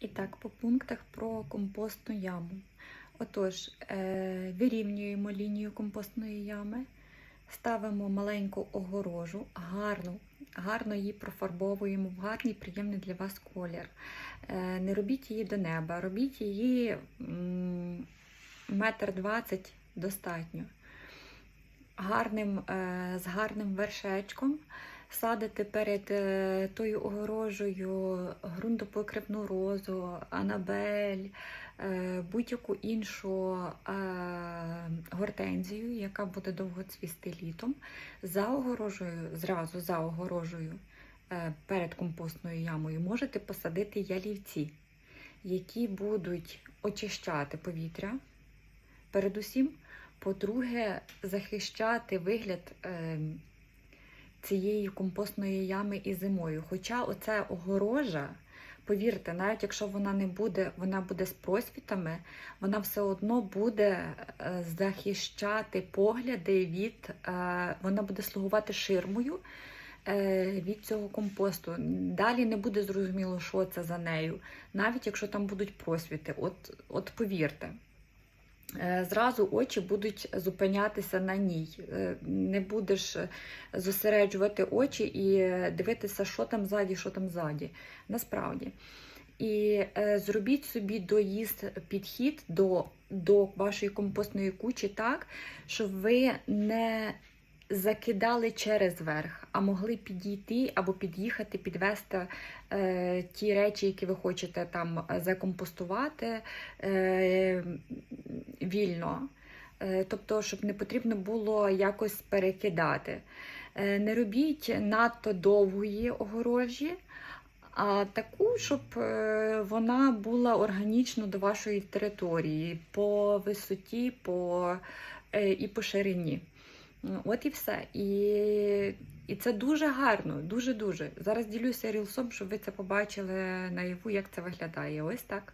І так, по пунктах про компостну яму. Отож, е, вирівнюємо лінію компостної ями, ставимо маленьку огорожу, гарну, гарно її профарбовуємо в гарний, приємний для вас колір. Е, не робіть її до неба, робіть її метр двадцять достатньо. Гарним, е, з гарним вершечком садити перед е, тою огорожею ґрунтопокривну розу, анабель, е, будь-яку іншу е, гортензію, яка буде довго цвісти літом. За огорожею, зразу за огорожею перед компостною ямою можете посадити ялівці, які будуть очищати повітря. Передусім, по-друге, захищати вигляд е, цієї компостної ями і зимою. Хоча оця огорожа, повірте, навіть якщо вона не буде, вона буде з просвітами, вона все одно буде е, захищати погляди від, е, вона буде слугувати ширмою е, від цього компосту. Далі не буде зрозуміло, що це за нею, навіть якщо там будуть просвіти. От, от повірте. Е, Зразу очі будуть зупинятися на ній. Е, Не будеш зосереджувати очі і дивитися, що там ззаді, що там ззаді. Насправді. І е, зробіть собі доїзд підхід до, до вашої компостної кучі так, щоб ви не закидали через верх, а могли підійти або під'їхати, підвести е, ті речі, які ви хочете там закомпостувати е, вільно. Е, Тобто, щоб не потрібно було якось перекидати. Е, Не робіть надто довгої огорожі, а таку, щоб е, вона була органічно до вашої території по висоті по, е, і по ширині. От і все. І, і це дуже гарно, дуже-дуже. Зараз ділюся рілсом, щоб ви це побачили наяву, як це виглядає. Ось так.